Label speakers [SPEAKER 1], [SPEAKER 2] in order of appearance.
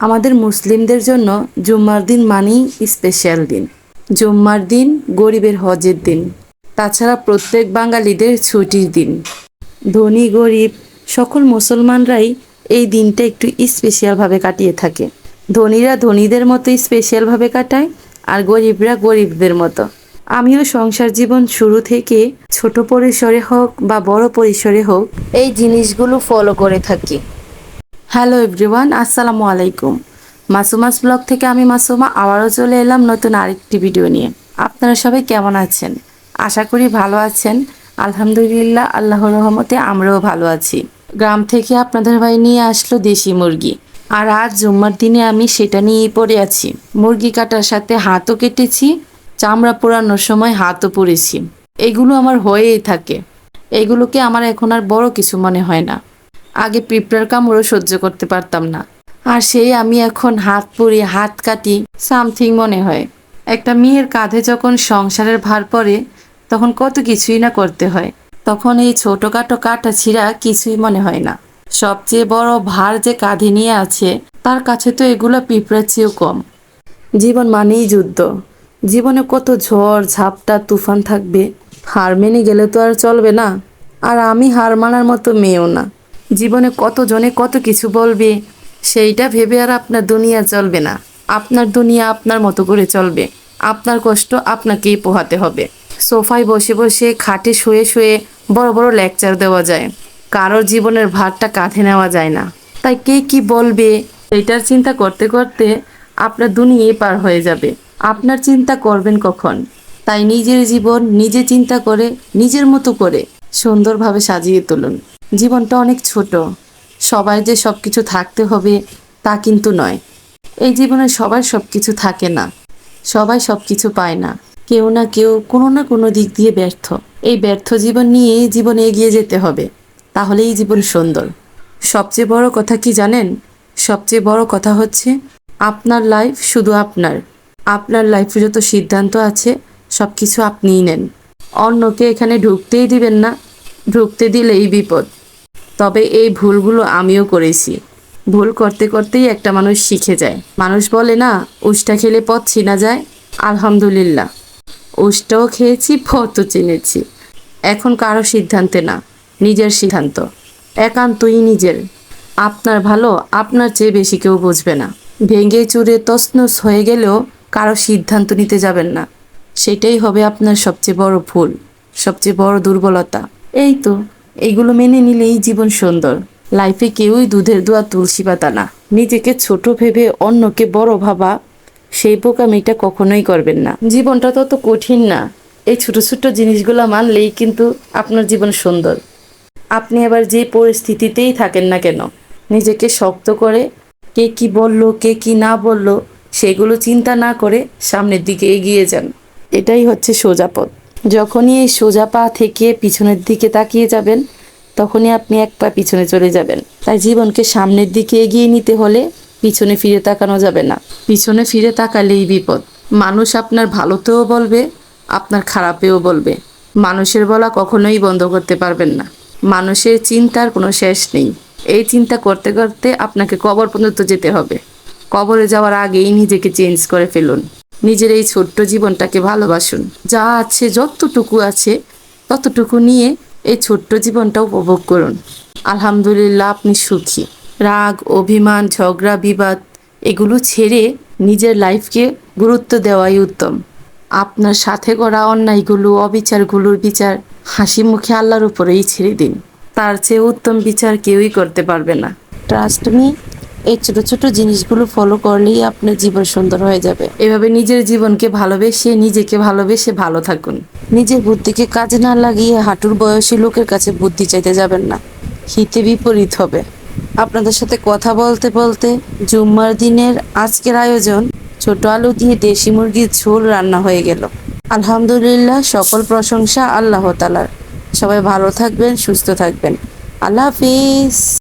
[SPEAKER 1] আমাদের মুসলিমদের জন্য জুম্মার দিন মানেই স্পেশাল দিন। জুম্মার দিন গরিবের হজের দিন, তাছাড়া প্রত্যেক বাঙালিদের ছুটির দিন। ধনী, গরিব, সকল মুসলমানরাই এই দিনটা একটু স্পেশালভাবে কাটিয়ে থাকে। ধনীরা ধনীদের মতো স্পেশালভাবে কাটায় আর গরিবরা গরিবদের মতো। আমিও সংসার জীবন শুরু থেকে ছোট পরিসরে হোক বা বড় পরিসরে হোক এই জিনিসগুলো ফলো করে থাকি। হ্যালো এভরিওয়ান আসসালামু আলাইকুম। মাসুমাস ব্লগ থেকে আমি মাসুমা আবারও চলে এলাম নতুন আরেকটি ভিডিও নিয়ে। আপনারা সবাই কেমন আছেন? আশা করি ভালো আছেন। আলহামদুলিল্লাহ, আল্লাহর রহমতে আমরাও ভালো আছি। গ্রাম থেকে আপনাদের ভাই নিয়ে আসলো দেশি মুরগি। আর আজ জুম্মার দিনে আমি সেটা নিয়েই পড়ে আছি। মুরগি কাটার সাথে হাতও কেটেছি, চামড়া পোড়ানোর সময় হাতও পুড়েছি এগুলো আমার হয়েই থাকে। এগুলোকে আমার এখন আর বড় কিছু মনে হয় না। আগে পিঁপড়ার কামড়ও সহ্য করতে পারতাম না। আর সেই আমি এখন হাত পুড়ি হাত কাটি সামথিং মনে হয়। একটা মেয়ের কাঁধে যখন সংসারের ভার পড়ে, তখন কত কিছুই না করতে হয়। তখন এই ছোটোখাটো কাটা ছিঁড়া কিছুই মনে হয় না। সবচেয়ে বড় ভার যে কাঁধে নিয়ে আছে, তার কাছে তো এগুলো পিঁপড়ার চেয়েও কম। জীবন মানেই যুদ্ধ। জীবনে কত ঝড়, ঝাপটা, তুফান থাকবে, হার মেনে গেলে তো আর চলবে না। আর আমি হার মানার মতো মেয়েও না। জীবনে কত জনে কত কিছু বলবে, সেইটা ভেবে আর আপনার দুনিয়া চলবে না। আপনার দুনিয়া আপনার মতো করে চলবে। আপনার কষ্ট আপনাকেই পোহাতে হবে। সোফায় বসে বসে খাটে শুয়ে শুয়ে বড় বড় লেকচার দেওয়া যায়। কারোর জীবনের ভারটা কাঁধে নেওয়া যায় না। তাই কে কি বলবে এটার চিন্তা করতে করতে আপনার দুনিয়াই পার হয়ে যাবে। আপনার চিন্তা করবেন কখন? তাই নিজের জীবন নিজে চিন্তা করে, নিজের মতো করে সুন্দরভাবে সাজিয়ে তুলুন। জীবনটা অনেক ছোট। সবাই যে সব কিছু থাকতে হবে তা কিন্তু নয়। এই জীবনে সবার সব কিছু থাকে না। সবাই সব কিছু পায় না। কেউ না কেউ কোনো না কোনো দিক দিয়ে ব্যর্থ। এই ব্যর্থ জীবন নিয়ে জীবনে এগিয়ে যেতে হবে। তাহলেই জীবন সুন্দর। সবচেয়ে বড় কথা কি জানেন? সবচেয়ে বড় কথা হচ্ছে আপনার লাইফ শুধু আপনার। আপনার লাইফে যত সিদ্ধান্ত আছে সব কিছু আপনিই নেন। অন্যকে এখানে ঢুকতেই দিবেন না। ঢুকতে দিলেই বিপদ। তবে এই ভুলগুলো আমিও করেছি। ভুল করতে করতেই একটা মানুষ শিখে যায়। মানুষ বলে, না, উষ্টা খেলে পথ চিনা যায়। আলহামদুলিল্লাহ। উষ্টাও খেয়েছি, পথও চিনেছি। এখন কারও সিদ্ধান্তে না, নিজের সিদ্ধান্ত। একান্তই নিজের। আপনার ভালো, আপনার চেয়ে বেশি কেউ বুঝবে না। ভেঙে চুরে তছনছ হয়ে গেলেও কারও সিদ্ধান্ত নিতে যাবেন না। সেটাই হবে আপনার সবচেয়ে বড় ভুল, সবচেয়ে বড় দুর্বলতা। এই তো। এইগুলো মেনে নিলেই জীবন সুন্দর। লাইফে কেউই দুধের দোয়া তুলসী পাতা না। নিজেকে ছোট ভেবে অন্যকে বড় ভাবা, সেই বোকামিটা কখনোই করবেন না। জীবনটা তত কঠিন না। এই ছোট ছোট জিনিসগুলো মানলেই কিন্তু আপনার জীবন সুন্দর। আপনি আবার যে পরিস্থিতিতেই থাকেন না কেন, নিজেকে শক্ত করে কে কি বলল, কে কি না বলল, সেগুলো চিন্তা না করে সামনের দিকে এগিয়ে যান। এটাই হচ্ছে সোজা পথ যখনই এই সোজা পা থেকে পিছনের দিকে তাকিয়ে যাবেন, তখনই আপনি এক পা পিছনে চলে যাবেন। তাই জীবনকে সামনের দিকে এগিয়ে নিতে হলে পিছনে ফিরে তাকানো যাবে না। পিছনে ফিরে তাকালেই বিপদ। মানুষ আপনার ভালোতেও বলবে, আপনার খারাপেও বলবে। মানুষের বলা কখনোই বন্ধ করতে পারবেন না। মানুষের চিন্তার কোনো শেষ নেই। এই চিন্তা করতে করতে আপনাকে কবর পর্যন্ত যেতে হবে। কবরে যাওয়ার আগেই নিজেকে চেঞ্জ করে ফেলুন। নিজের এই ছোট্ট জীবনটাকে ভালোবাসুন। যা আছে, যতটুকু আছে, ততটুকু নিয়ে এই ছোট্ট জীবনটা উপভোগ করুন। আলহামদুলিল্লাহ, আপনি সুখী। রাগ, অভিমান, ঝগড়া, বিবাদ, এগুলো ছেড়ে নিজের লাইফকে গুরুত্ব দেওয়াই উত্তম। আপনার সাথে করা অন্যায়গুলো, অবিচারগুলোর বিচার হাসি মুখে আল্লাহর উপরেই ছেড়ে দিন। তার চেয়ে উত্তম বিচার কেউই করতে পারবে না। ট্রাস্ট মি এই ছোট ছোট জিনিসগুলো ফলো করলেই আপনার জীবন সুন্দর হয়ে যাবে। এভাবে নিজের জীবনকে ভালোবেসে নিজেকে ভালোবেসে ভালো থাকুন। নিজের বুদ্ধিকে কাজে না লাগিয়ে হাঁটুর বয়সী লোকের কাছে বুদ্ধি চাইতে যাবেন না। হিতে বিপরীত হবে। আপনাদের সাথে কথা বলতে বলতে জুম্মার দিনের আজকের আয়োজন ছোট আলু দিয়ে দেশি মুরগির ঝোল রান্না হয়ে গেল। আলহামদুলিল্লাহ সকল প্রশংসা আল্লাহ তালার সবাই ভালো থাকবেন, সুস্থ থাকবেন। আল্লাহ হাফিজ।